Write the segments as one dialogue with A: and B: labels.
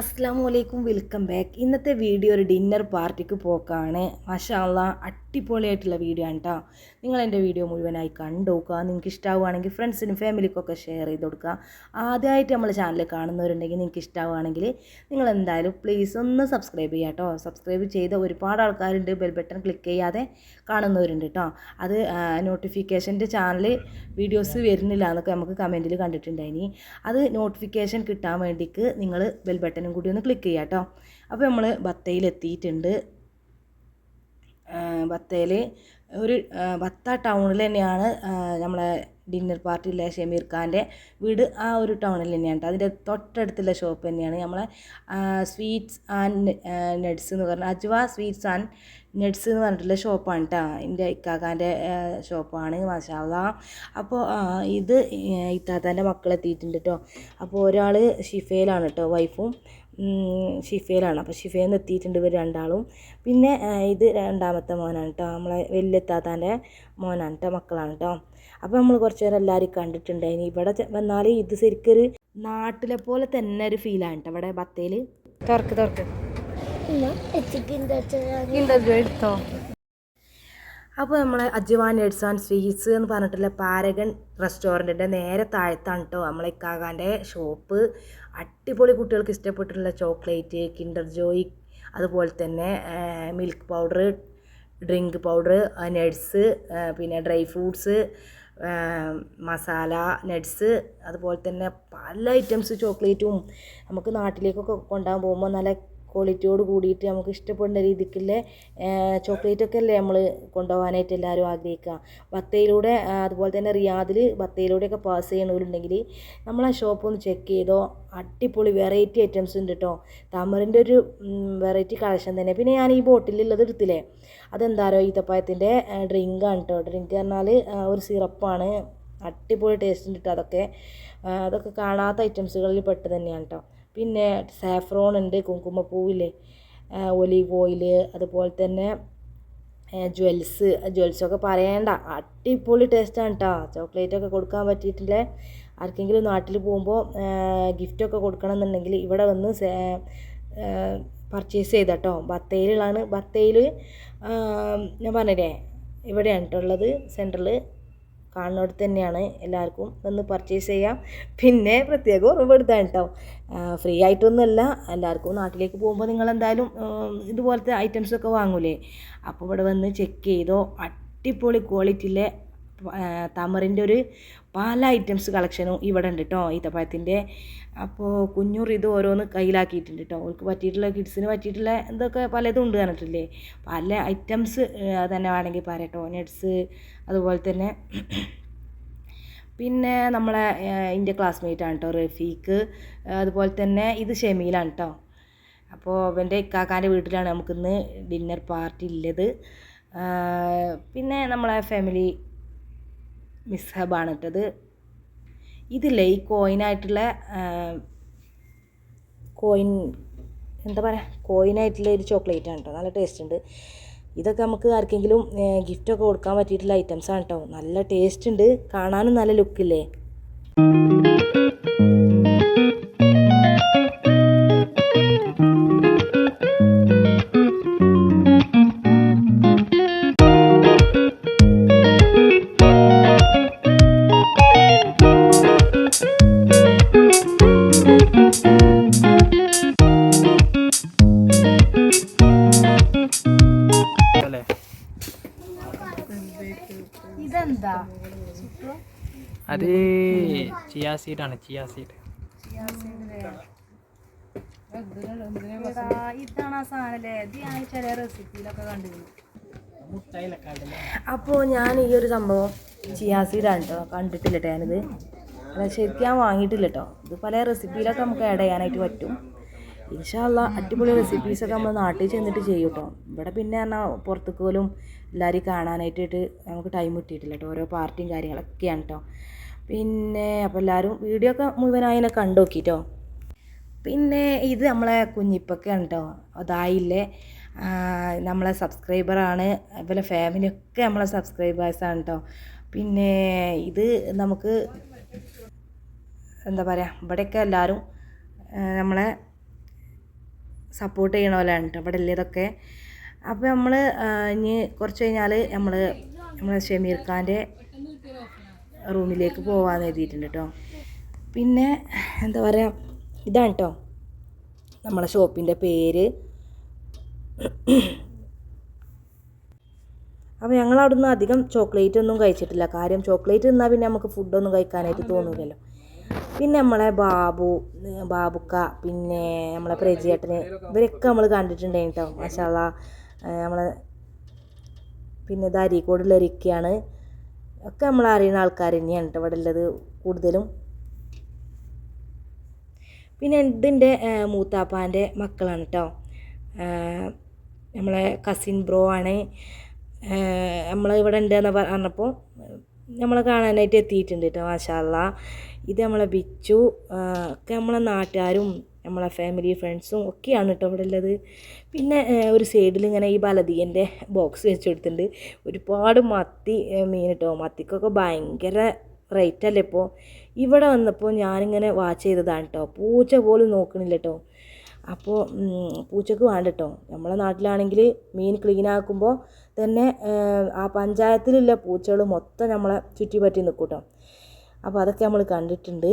A: അലൈക്കും welcome back. ഇന്നത്തെ video ഒരു ഡിന്നർ പാർട്ടിക്ക് പോക്കാണ്. മഷാല്ല അടിപൊളിയായിട്ടുള്ള വീഡിയോ ആണ് കേട്ടോ നിങ്ങൾ എന്റെ വീഡിയോ മുഴുവനായി കണ്ടു നോക്കുക. നിങ്ങൾക്ക് ഇഷ്ടമാവുകയാണെങ്കിൽ ഫ്രണ്ട്സിനും ഫാമിലിക്കൊക്കെ ഷെയർ ചെയ്ത് കൊടുക്കുക. ആദ്യമായിട്ട് നമ്മൾ ചാനൽ കാണുന്നവരുണ്ടെങ്കിൽ നിങ്ങൾക്ക് ഇഷ്ടമാവുകയാണെങ്കിൽ നിങ്ങൾ എന്തായാലും പ്ലീസ് ഒന്ന് സബ്സ്ക്രൈബ് ചെയ്യുക കേട്ടോ സബ്സ്ക്രൈബ് ചെയ്ത ഒരുപാട് ആൾക്കാരുണ്ട്. ബെൽ ബട്ടൺ ക്ലിക്ക് ചെയ്യാതെ കാണുന്നവരുണ്ട് കേട്ടോ അത് നോട്ടിഫിക്കേഷന്റെ ചാനൽ വീഡിയോസ് വരുന്നില്ല എന്നൊക്കെ നമുക്ക് കമന്റിൽ കണ്ടിട്ടുണ്ടായിനി. അത് നോട്ടിഫിക്കേഷൻ കിട്ടാൻ വേണ്ടിയിട്ട് നിങ്ങൾ ബെൽ ബട്ടണും കൂടി ഒന്ന് ക്ലിക്ക് ചെയ്യാം കേട്ടോ അപ്പോൾ നമ്മൾ ബത്തയിൽ എത്തിയിട്ടുണ്ട്. ബത്തയിൽ ഒരു ബത്ത ടൗണിൽ തന്നെയാണ് നമ്മളെ ഡിന്നർ പാർട്ടി പാർട്ടിയിലെ ഷമീർ ഖാന്റെ വീട് ആ ഒരു ടൗണിൽ തന്നെയാണ് അതിന്റെ തൊട്ടടുത്തുള്ള ഷോപ്പ് തന്നെയാണ് നമ്മളെ സ്വീറ്റ്സ് ആൻഡ് നട്സ് എന്ന് പറഞ്ഞാൽ അജ്വ സ്വീറ്റ്സ് ആൻഡ് നട്സ് എന്ന് പറഞ്ഞിട്ടുള്ള ഷോപ്പാണ് കേട്ടോ എന്റെ ഇക്കാക്കാന്റെ ഷോപ്പാണ് മാഷാവത അപ്പോൾ ഇത് ഇത്താത്താന്റെ മക്കളെത്തിയിട്ടുണ്ട് കേട്ടോ അപ്പോൾ ഒരാൾ ഷിഫയിലാണ് കേട്ടോ വൈഫും. ഷിഫയിലാണ് അപ്പോൾ ഷിഫയിൽ നിന്ന് എത്തിയിട്ടുണ്ട് ഇവർ രണ്ടാളും. പിന്നെ ഇത് രണ്ടാമത്തെ മോനാണ് കേട്ടോ നമ്മളെ വലിയത്താത്താന്റെ മോനാണ് കേട്ടോ മക്കളാണ് കേട്ടോ അപ്പോൾ നമ്മൾ കുറച്ച് നേരം എല്ലാവരും കണ്ടിട്ടുണ്ടായിനി. ഇവിടെ വന്നാൽ ഇത് ശരിക്കൊരു നാട്ടിലെ പോലെ തന്നെ ഒരു ഫീലാണ് കേട്ടോ ഇവിടെ ബത്തയിൽ തുറക്ക് തുറക്ക്. എടുത്തോ? അപ്പോൾ നമ്മളെ അജ്വാൻ എഡ്സ് ആൻഡ് സ്വീറ്റ്സ് എന്ന് പറഞ്ഞിട്ടുള്ള പാരഗൺ റെസ്റ്റോറന്റിന്റെ നേരെ താഴത്താണ് കേട്ടോ നമ്മളെ ഇക്കാകാന്റെ ഷോപ്പ്. അടിപൊളി കുട്ടികൾക്ക് ഇഷ്ടപ്പെട്ടിട്ടുള്ള ചോക്ലേറ്റ് കിൻഡർ ജോയ് അതുപോലെ തന്നെ milk powder drink powder nuts പിന്നെ ഡ്രൈ ഫ്രൂട്ട്സ് മസാല നട്സ് അതുപോലെ തന്നെ പല ഐറ്റംസ് ചോക്ലേറ്റും നമുക്ക് നാട്ടിലേക്കൊക്കെ കൊണ്ടുപോകാൻ പോകുമ്പോൾ നല്ല ക്വാളിറ്റിയോട് കൂടിയിട്ട് നമുക്ക് ഇഷ്ടപ്പെടുന്ന രീതിക്കുള്ള ചോക്ലേറ്റൊക്കെ അല്ലേ നമ്മൾ കൊണ്ടുപോകാനായിട്ട് എല്ലാവരും ആഗ്രഹിക്കുക. ബത്തയിലൂടെ അതുപോലെ തന്നെ റിയാദിൽ ബത്തയിലൂടെയൊക്കെ പാസ് ചെയ്യണവരുണ്ടെങ്കിൽ ആ ഷോപ്പ് ഒന്ന് ചെക്ക് ചെയ്തോ അടിപൊളി വെറൈറ്റി ഐറ്റംസ് ഉണ്ട് കേട്ടോ തമറിന്റെ ഒരു വെറൈറ്റി കളക്ഷൻ തന്നെ. പിന്നെ ഞാൻ ഈ ബോട്ടിലുള്ളത് എടുത്തില്ലേ? അതെന്താരോ ഡ്രിങ്ക് ഡ്രിങ്കാണ് കേട്ടോ ഡ്രിങ്ക് പറഞ്ഞാൽ ഒരു സിറപ്പാണ്. അടിപൊളി ടേസ്റ്റ് ഉണ്ട് കേട്ടോ അതൊക്കെ. അതൊക്കെ കാണാത്ത ഐറ്റംസുകളിൽ പെട്ട് തന്നെയാണ് കേട്ടോ പിന്നെ സാഫ്രോൺ ഉണ്ട് കുങ്കുമപ്പൂവില്ലേ ഒലീവ് ഓയിൽ അതുപോലെ തന്നെ ജ്വൽസ് ജ്വൽസൊക്കെ പറയേണ്ട. അടിപൊളി ടേസ്റ്റാണ് കേട്ടോ ചോക്ലേറ്റൊക്കെ കൊടുക്കാൻ പറ്റിയിട്ടില്ല? ആർക്കെങ്കിലും നാട്ടിൽ പോകുമ്പോൾ ഗിഫ്റ്റൊക്കെ കൊടുക്കണം എന്നുണ്ടെങ്കിൽ ഇവിടെ വന്ന് പർച്ചേസ് ചെയ്ത കേട്ടോ ബത്തേരിയിലാണ് ബത്തേരിയിൽ ഞാൻ പറഞ്ഞില്ലേ? ഇവിടെയാണ് കേട്ടോ ഉള്ളത് സെന്ററിൽ കാണുന്നിടത്ത് തന്നെയാണ് എല്ലാവർക്കും വന്ന് പർച്ചേസ് ചെയ്യാം. പിന്നെ പ്രത്യേക ഉറവെടുത്താണ് കേട്ടോ ഫ്രീ ആയിട്ടൊന്നുമല്ല. എല്ലാവർക്കും നാട്ടിലേക്ക് പോകുമ്പോൾ നിങ്ങൾ എന്തായാലും ഇതുപോലത്തെ ഐറ്റംസൊക്കെ വാങ്ങൂലേ? അപ്പോൾ ഇവിടെ വന്ന് ചെക്ക് ചെയ്തോ. അടിപൊളി ക്വാളിറ്റിയിലെ തമറിന്റെ ഒരു പല ഐറ്റംസ് കളക്ഷനും ഇവിടെ ഉണ്ട് കേട്ടോ ഈത്തപ്പഴത്തിന്റെ. അപ്പോൾ കുഞ്ഞൂർ ഇത് ഓരോന്ന് കയ്യിലാക്കിയിട്ടുണ്ട് കേട്ടോ അവൾക്ക് പറ്റിയിട്ടുള്ള കിഡ്സിന് പറ്റിയിട്ടുള്ള എന്തൊക്കെ പലതും ഉണ്ട് പറഞ്ഞിട്ടില്ലേ? പല ഐറ്റംസ് തന്നെ വേണമെങ്കിൽ പറയാം കേട്ടോ നട്ട്സ് അതുപോലെ തന്നെ പിന്നെ നമ്മളെ എന്റെ ക്ലാസ്മേറ്റ് ആണ് കേട്ടോ റഫീക്ക് അതുപോലെ തന്നെ ഇത് ഷെമീലാണ് കേട്ടോ അപ്പോൾ അവന്റെ ഇക്കാക്കാന്റെ വീട്ടിലാണ് നമുക്കിന്ന് ഡിന്നർ പാർട്ടി ഉള്ളത് പിന്നെ നമ്മളെ ഫാമിലി മിസ്ഹബാണ് ഇട്ടത് ഇതില്ലേ ഈ കോയിനായിട്ടുള്ള കോയിൻ എന്താ പറയുക കോയിനായിട്ടുള്ള ഒരു ചോക്ലേറ്റ് ആണ് കേട്ടോ നല്ല ടേസ്റ്റ് ഉണ്ട്. ഇതൊക്കെ നമുക്ക് ആർക്കെങ്കിലും ഗിഫ്റ്റൊക്കെ കൊടുക്കാൻ പറ്റിയിട്ടുള്ള ഐറ്റംസ് ആണ് കേട്ടോ നല്ല ടേസ്റ്റ് ഉണ്ട്. കാണാനും നല്ല ലുക്കില്ലേ ഇതെന്താ?
B: അത് ചിയാ സീഡാണ് ചിയാ സീഡ്
A: ഇതാണ് ആ സാധനല്ലേ? ഇത് ഞാൻ ചില റെസിപ്പിയിലൊക്കെ കണ്ടിരുന്നു. അപ്പോൾ ഞാൻ ഈ ഒരു സംഭവം ചിയാസീഡാണ് കേട്ടോ കണ്ടിട്ടില്ല കേട്ടോ ഞാനിത്. ശരിക്കും ഞാൻ വാങ്ങിയിട്ടില്ല കേട്ടോ ഇത് പല റെസിപ്പിയിലൊക്കെ നമുക്ക് ആഡ് ചെയ്യാനായിട്ട് പറ്റും. ഇൻഷാല്ല അടിപൊളി റെസിപ്പീസൊക്കെ നമ്മൾ നാട്ടിൽ ചെന്നിട്ട് ചെയ്യും കേട്ടോ ഇവിടെ പിന്നെ പറഞ്ഞാൽ പുറത്തേക്ക് പോലും എല്ലാവരെയും കാണാനായിട്ടിട്ട് നമുക്ക് ടൈം കിട്ടിയിട്ടില്ല കേട്ടോ ഓരോ പാർട്ടിയും കാര്യങ്ങളൊക്കെയാണ് കേട്ടോ പിന്നെ അപ്പോൾ എല്ലാവരും വീഡിയോ ഒക്കെ മുഴുവനായി കണ്ടു നോക്കിട്ടോ പിന്നെ ഇത് നമ്മളെ കുഞ്ഞിപ്പൊക്കെയാണ് കേട്ടോ അതായില്ലേ നമ്മളെ സബ്സ്ക്രൈബറാണ് അതുപോലെ ഫാമിലിയൊക്കെ നമ്മളെ സബ്സ്ക്രൈബേഴ്സാണ് കേട്ടോ പിന്നെ ഇത് നമുക്ക് എന്താ പറയുക ഇവിടെയൊക്കെ എല്ലാവരും നമ്മളെ സപ്പോർട്ട് ചെയ്യണ പോലെയാണ് കേട്ടോ ഇവിടെ ഉള്ളതൊക്കെ അപ്പോൾ നമ്മൾ ഇനി കുറച്ച് കഴിഞ്ഞാൽ നമ്മൾ നമ്മളെ ഷമീർ ഖാന്റെ റൂമിലേക്ക് പോകാമെന്ന് എഴുതിയിട്ടുണ്ട് കേട്ടോ പിന്നെ എന്താ പറയുക ഇതാണ് കേട്ടോ നമ്മളെ ഷോപ്പിന്റെ പേര്. അപ്പോൾ ഞങ്ങൾ അവിടുന്ന് അധികം ചോക്ലേറ്റ് ഒന്നും കഴിച്ചിട്ടില്ല. കാര്യം ചോക്ലേറ്റ് തിന്നാൽ പിന്നെ നമുക്ക് ഫുഡൊന്നും കഴിക്കാനായിട്ട് തോന്നില്ലല്ലോ പിന്നെ നമ്മളെ ബാബു ബാബുക്ക പിന്നെ നമ്മളെ പ്രജിയേട്ടന് ഇവരൊക്കെ നമ്മൾ കണ്ടിട്ടുണ്ടായിരുന്നു കേട്ടോ മഷാല നമ്മളെ പിന്നെ ഇത് അരീക്കോടുള്ള ഇരിക്കുകയാണ് ഒക്കെ നമ്മൾ അറിയുന്ന ആൾക്കാർ തന്നെയാണ് കേട്ടോ ഇവിടെ ഉള്ളത് കൂടുതലും. പിന്നെ ഇതിന്റെ മൂത്താപ്പാന്റെ മക്കളാണ് കേട്ടോ. നമ്മളെ കസിൻ ബ്രോ ആണ്. നമ്മൾ ഇവിടെ ഉണ്ടെന്ന് പറഞ്ഞപ്പോൾ നമ്മളെ കാണാനായിട്ട് എത്തിയിട്ടുണ്ട് കേട്ടോ മാഷാല്ല ഇത് നമ്മളെ ബിച്ചു ഒക്കെ നമ്മളെ നാട്ടുകാരും നമ്മളെ ഫാമിലി ഫ്രണ്ട്സും ഒക്കെയാണ് കേട്ടോ ഇവിടെ ഉള്ളത്. പിന്നെ ഒരു സൈഡിൽ ഇങ്ങനെ ഈ ബലതീന്റെ ബോക്സ് വെച്ച് കൊടുത്തിട്ടുണ്ട്. ഒരുപാട് മത്തി മീൻ കേട്ടോ മത്തിക്കൊക്കെ ഭയങ്കര റേറ്റ് അല്ലേ ഇപ്പോൾ ഇവിടെ വന്നപ്പോൾ ഞാനിങ്ങനെ വാച്ച് ചെയ്തതാണ് കേട്ടോ പൂച്ച പോലും നോക്കണില്ല കേട്ടോ അപ്പോൾ പൂച്ചക്ക് വേണ്ട കേട്ടോ നമ്മളെ നാട്ടിലാണെങ്കിൽ മീൻ ക്ലീൻ ആക്കുമ്പോൾ തന്നെ ആ പഞ്ചായത്തിലുള്ള പൂച്ചകൾ മൊത്തം നമ്മളെ ചുറ്റിപ്പറ്റി നിൽക്കും കേട്ടോ അപ്പോൾ അതൊക്കെ നമ്മൾ കണ്ടിട്ടുണ്ട്.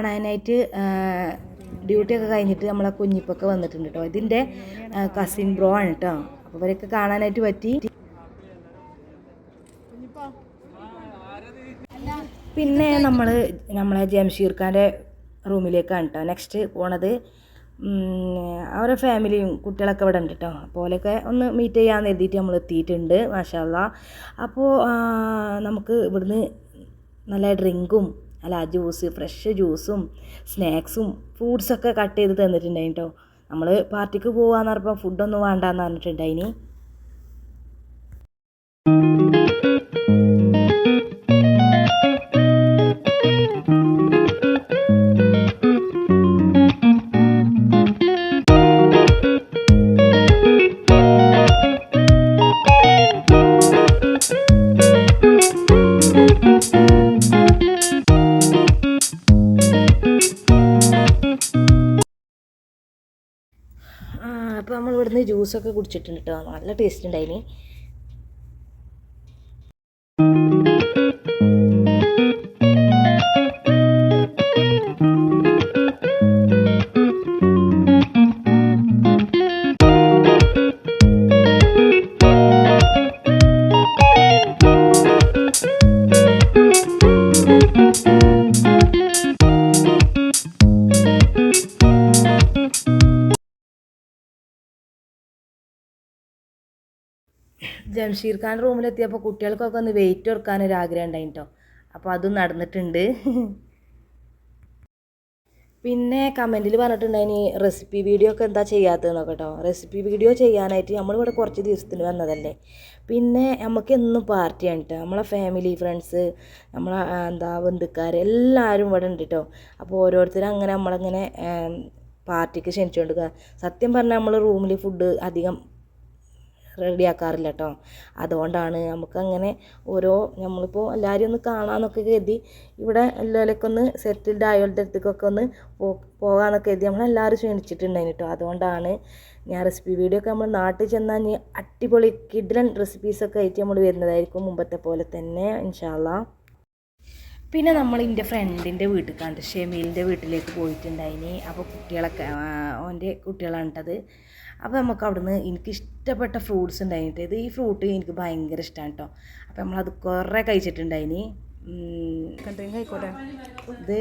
A: കാണാനായിട്ട് ഡ്യൂട്ടിയൊക്കെ കഴിഞ്ഞിട്ട് നമ്മളെ കുഞ്ഞിപ്പൊക്കെ വന്നിട്ടുണ്ട് കേട്ടോ ഇതിന്റെ കസിൻ ബ്രോ ആണ് കേട്ടോ അപ്പോൾ ഇവരൊക്കെ കാണാനായിട്ട് പറ്റി. പിന്നെ നമ്മൾ നമ്മളെ ജംഷീർ ഖാന്റെ റൂമിലേക്കാണ് കേട്ടോ നെക്സ്റ്റ് പോണത് അവരെ ഫാമിലിയും കുട്ടികളൊക്കെ ഇവിടെ ഉണ്ട് കേട്ടോ അപ്പോൾ അവരൊക്കെ ഒന്ന് മീറ്റ് ചെയ്യാമെന്ന് എഴുതിയിട്ട് നമ്മൾ എത്തിയിട്ടുണ്ട് മാഷാല്ല അപ്പോൾ നമുക്ക് ഇവിടുന്ന് നല്ല ഡ്രിങ്കും അല്ല ജ്യൂസ് ഫ്രഷ് ജ്യൂസും സ്നാക്സും ഫ്രൂട്ട്സൊക്കെ കട്ട് ചെയ്ത് തന്നിട്ടുണ്ടായിട്ടോ നമ്മൾ പാർട്ടിക്ക് പോകാമെന്ന് പറഞ്ഞപ്പോൾ ഫുഡൊന്നും വേണ്ടാന്ന് പറഞ്ഞിട്ടുണ്ടായിനി. അപ്പോൾ നമ്മൾ ഇവിടുന്ന് ജ്യൂസൊക്കെ കുടിച്ചിട്ടുണ്ട് കേട്ടോ നല്ല ടേസ്റ്റ് ഉണ്ടായിനി ജംഷീർ ഖാൻ റൂമിലെത്തിയപ്പോൾ കുട്ടികൾക്കൊക്കെ ഒന്ന് വെയിറ്റ് കൊടുക്കാൻ ഒരു ആഗ്രഹം ഉണ്ടായി കേട്ടോ അപ്പോൾ അതും നടന്നിട്ടുണ്ട്. പിന്നെ കമന്റിൽ പറഞ്ഞിട്ടുണ്ടായി റെസിപ്പി വീഡിയോ ഒക്കെ എന്താ ചെയ്യാത്തതെന്നൊക്കെ കേട്ടോ റെസിപ്പി വീഡിയോ ചെയ്യാനായിട്ട് നമ്മളിവിടെ കുറച്ച് ദിവസത്തിന് വന്നതല്ലേ. പിന്നെ നമുക്ക് എന്നും പാർട്ടിയാണ് കേട്ടോ നമ്മളെ ഫാമിലി ഫ്രണ്ട്സ് നമ്മളെ എന്താ ബന്ധുക്കാർ എല്ലാവരും ഇവിടെ ഉണ്ട് കേട്ടോ അപ്പോൾ ഓരോരുത്തരും അങ്ങനെ നമ്മളങ്ങനെ പാർട്ടിക്ക് ക്ഷണിച്ചുകൊണ്ട് സത്യം പറഞ്ഞാൽ നമ്മൾ റൂമിൽ ഫുഡ് അധികം റെഡിയാക്കാറില്ല കേട്ടോ അതുകൊണ്ടാണ് നമുക്കങ്ങനെ ഓരോ നമ്മളിപ്പോൾ എല്ലാവരും ഒന്ന് കാണാമെന്നൊക്കെ കരുതി ഇവിടെ എല്ലാവരൊക്കെ ഒന്ന് സെറ്റിൽഡ് ആയവരുടെ അടുത്തേക്കൊക്കെ ഒന്ന് പോകാമെന്നൊക്കെ കരുതി നമ്മളെല്ലാവരും ക്ഷണിച്ചിട്ടുണ്ടായിരുന്നു കേട്ടോ അതുകൊണ്ടാണ് ഞാൻ റെസിപ്പി വീഡിയോ ഒക്കെ നമ്മൾ നാട്ടിൽ ചെന്നാൽ ഇനി അടിപൊളി കിഡ്ലൻ റെസിപ്പീസൊക്കെ ആയിട്ട് നമ്മൾ വരുന്നതായിരിക്കും മുമ്പത്തെ പോലെ തന്നെ ഇൻഷാല്ലാ പിന്നെ നമ്മൾ എന്റെ ഫ്രണ്ടിന്റെ വീട്ടിൽ കണ്ട് ഷെമീലിന്റെ വീട്ടിലേക്ക് പോയിട്ടുണ്ടായിനി. അപ്പോൾ കുട്ടികളൊക്കെ ഓന്റെ കുട്ടികളാണ് കേട്ടത് അപ്പോൾ നമുക്ക് അവിടുന്ന് എനിക്ക് ഇഷ്ടപ്പെട്ട ഫ്രൂട്ട്സ് ഉണ്ടായിട്ട് ഇത് ഈ ഫ്രൂട്ട് എനിക്ക് ഭയങ്കര ഇഷ്ടമാണ് കേട്ടോ അപ്പോൾ നമ്മളത് കുറേ കഴിച്ചിട്ടുണ്ടായിനി. ഇത്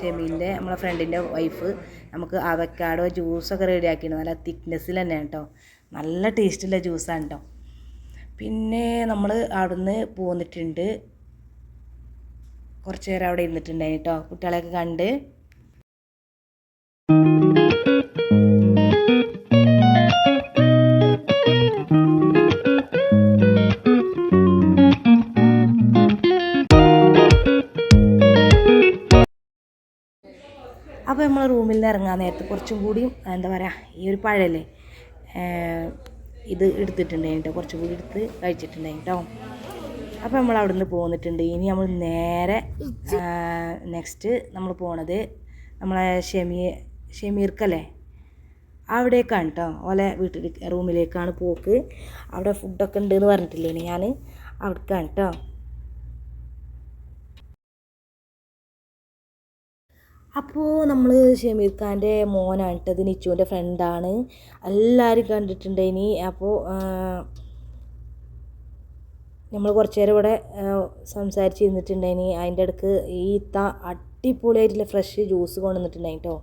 A: ഷെമീന്റെ നമ്മളെ ഫ്രണ്ടിന്റെ വൈഫ് നമുക്ക് അവക്കാടോ ജ്യൂസൊക്കെ റെഡി ആക്കിയിട്ട് നല്ല തിക്നെസ്സിൽ തന്നെയാണ് കേട്ടോ നല്ല ടേസ്റ്റുള്ള ജ്യൂസാണ് കേട്ടോ പിന്നെ നമ്മൾ അവിടുന്ന് പോന്നിട്ടുണ്ട്. കുറച്ച് നേരം അവിടെ ഇരുന്നിട്ടുണ്ടായി കേട്ടോ കുട്ടികളെയൊക്കെ കണ്ട് റൂമിൽ നിന്ന് ഇറങ്ങാൻ നേരത്ത് കുറച്ചും കൂടിയും എന്താ പറയുക ഈ ഒരു പഴല്ലേ ഏഹ് ഇത് എടുത്തിട്ടുണ്ടായി കേട്ടോ കുറച്ചും കൂടി എടുത്ത് കഴിച്ചിട്ടുണ്ടായി കേട്ടോ അപ്പോൾ നമ്മൾ അവിടെ നിന്ന് പോന്നിട്ടുണ്ട്. ഇനി നമ്മൾ നേരെ നെക്സ്റ്റ് നമ്മൾ പോണത് നമ്മളെ ഷെമി ഷെമീർക്കല്ലേ? അവിടേക്കാണ് കേട്ടോ ഓലെ വീട്ടിൽ റൂമിലേക്കാണ് പോക്ക്. അവിടെ ഫുഡൊക്കെ ഉണ്ടെന്ന് പറഞ്ഞിട്ടില്ലേ ഞാൻ അവിടേക്കാണ് കേട്ടോ അപ്പോൾ നമ്മൾ ഷമീർ ഖാന്റെ മോനാണ് കേട്ടത് നിച്ചുവിന്റെ ഫ്രണ്ടാണ് എല്ലാവരും കണ്ടിട്ടുണ്ട് ഇനി അപ്പോൾ നമ്മൾ കുറച്ച് നേരം ഇവിടെ സംസാരിച്ചിരുന്നിട്ടുണ്ടായിനി അതിന്റെ ഇടയ്ക്ക് ഈ ഇത്ത അടിപൊളിയായിട്ടുള്ള ഫ്രഷ് ജ്യൂസ് കൊണ്ടുവന്നിട്ടുണ്ടായി കേട്ടോ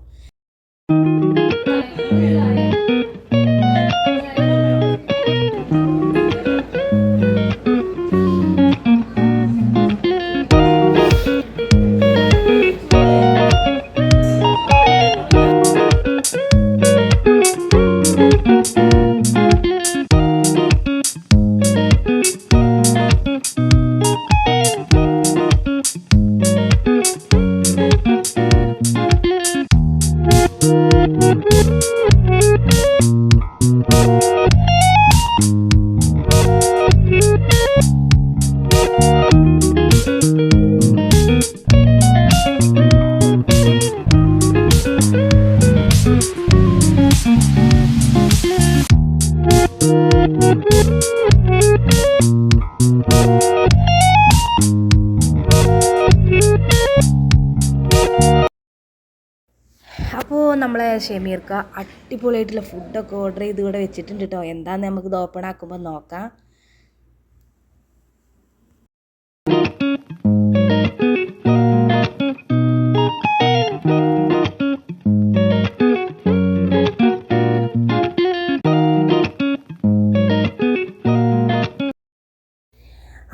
A: ഷെമീർക്ക അടിപൊളിയായിട്ടുള്ള ഫുഡൊക്കെ ഓർഡർ ചെയ്ത് ഇവിടെ വെച്ചിട്ടുണ്ട് കേട്ടോ എന്താന്ന് നമുക്ക് ഇത് ഓപ്പൺ ആക്കുമ്പോൾ നോക്കാം.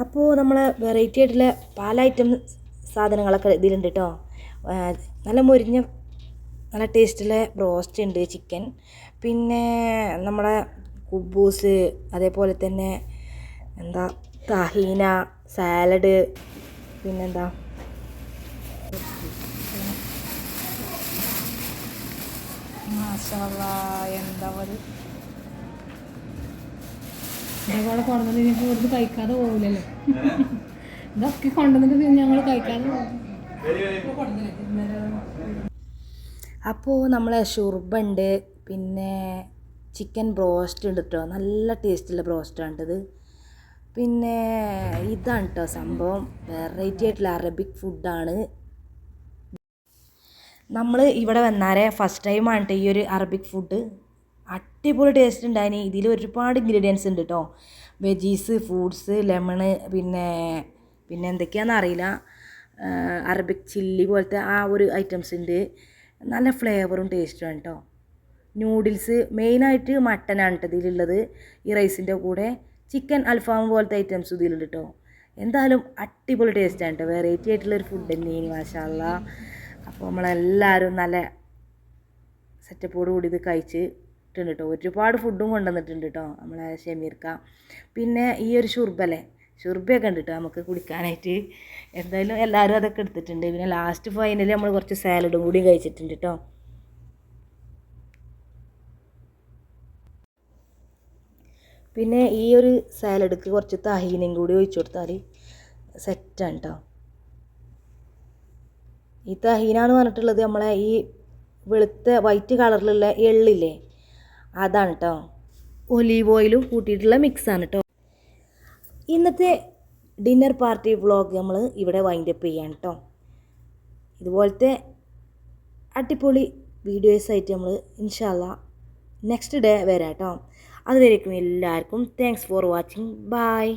A: അപ്പോൾ നമ്മൾ വെറൈറ്റി ആയിട്ടുള്ള പല ഐറ്റം സാധനങ്ങളൊക്കെ ഇതിലുണ്ട് കേട്ടോ നല്ല മുരിഞ്ഞ നല്ല ടേസ്റ്റുള്ള ബ്രോസ്റ്റ് ഉണ്ട് ചിക്കൻ. പിന്നെ നമ്മുടെ കുബൂസ് അതേപോലെ തന്നെ എന്താ തഹീന സാലഡ് പിന്നെന്താ?
B: എന്താ ഇതേപോലെ കൊണ്ടുവന്നിട്ട് ഞങ്ങൾക്ക് ഇവിടുന്ന് കഴിക്കാതെ പോകില്ലല്ലോ ഇതൊക്കെ കൊണ്ടുവന്നിട്ട് ഞങ്ങൾ കഴിക്കാതെ പോകും
A: അപ്പോൾ നമ്മളെ ഷുർബുണ്ട് പിന്നെ ചിക്കൻ ബ്രോസ്റ്റ് ഉണ്ട് കേട്ടോ നല്ല ടേസ്റ്റുള്ള ബ്രോസ്റ്റാണ് ഇത് പിന്നെ ഇതാണ് കേട്ടോ സംഭവം. വെറൈറ്റി ആയിട്ടുള്ള അറബിക് ഫുഡാണ്. നമ്മൾ ഇവിടെ വന്നാരെ ഫസ്റ്റ് ടൈമാണ് കേട്ടോ ഈ ഒരു അറബിക് ഫുഡ്. അടിപൊളി ടേസ്റ്റ് ഉണ്ടായിന് ഇതിൽ ഒരുപാട് ഇൻഗ്രീഡിയൻസ് ഉണ്ട് കേട്ടോ വെജീസ് ഫ്രൂട്ട്സ് ലെമണ് പിന്നെ പിന്നെ എന്തൊക്കെയാണെന്ന് അറിയില്ല. അറബിക് ചില്ലി പോലത്തെ ആ ഒരു ഐറ്റംസ് ഉണ്ട് നല്ല ഫ്ലേവറും ടേസ്റ്റും ആണ് കേട്ടോ നൂഡിൽസ് മെയിനായിട്ട് മട്ടനാണ് കേട്ടോ ഇതിലുള്ളത്. ഈ റൈസിന്റെ കൂടെ ചിക്കൻ അൽഫാം പോലത്തെ ഐറ്റംസ് ഇതിലുണ്ട് കേട്ടോ എന്തായാലും അടിപൊളി ടേസ്റ്റാണ് കേട്ടോ വെറൈറ്റി ആയിട്ടുള്ളൊരു ഫുഡ് തന്നെയാണ് മാഷാല്ല അപ്പോൾ നമ്മളെല്ലാവരും നല്ല സെറ്റപ്പോട് കൂടി ഇത് കഴിച്ചിട്ടുണ്ട് കേട്ടോ ഒരുപാട് ഫുഡും കൊണ്ടുവന്നിട്ടുണ്ട് കേട്ടോ നമ്മളെ ഷമീർക്ക പിന്നെ ഈ ഒരു ഷുർബല്ലേ ഷുർബയൊക്കെ ഉണ്ട് കേട്ടോ നമുക്ക് കുടിക്കാനായിട്ട്? എന്തായാലും എല്ലാവരും അതൊക്കെ എടുത്തിട്ടുണ്ട്. പിന്നെ ലാസ്റ്റ് ഫൈനലി നമ്മൾ കുറച്ച് സാലഡും കൂടി കഴിച്ചിട്ടുണ്ട് കേട്ടോ പിന്നെ ഈ ഒരു സാലഡ്ക്ക് കുറച്ച് തഹീനയും കൂടി ഒഴിച്ചു കൊടുത്താൽ സെറ്റാണ് കേട്ടോ ഈ തഹീന എന്ന് പറഞ്ഞിട്ടുള്ളത് നമ്മളെ ഈ വെളുത്ത വൈറ്റ് കളറിലുള്ള എള്ളില്ലേ? അതാണ് കേട്ടോ ഒലീവ് ഓയിലും കൂട്ടിയിട്ടുള്ള മിക്സാണ് കേട്ടോ ഇന്നത്തെ ഡിന്നർ പാർട്ടി വ്ളോഗ് നമ്മൾ ഇവിടെ വൈൻഡപ്പ് ചെയ്യാൻ കേട്ടോ ഇതുപോലത്തെ അടിപൊളി വീഡിയോസായിട്ട് നമ്മൾ ഇൻഷാല്ല നെക്സ്റ്റ് ഡേ വരാം കേട്ടോ അതുവരേക്കും എല്ലാവർക്കും താങ്ക്സ് ഫോർ വാച്ചിങ് ബൈ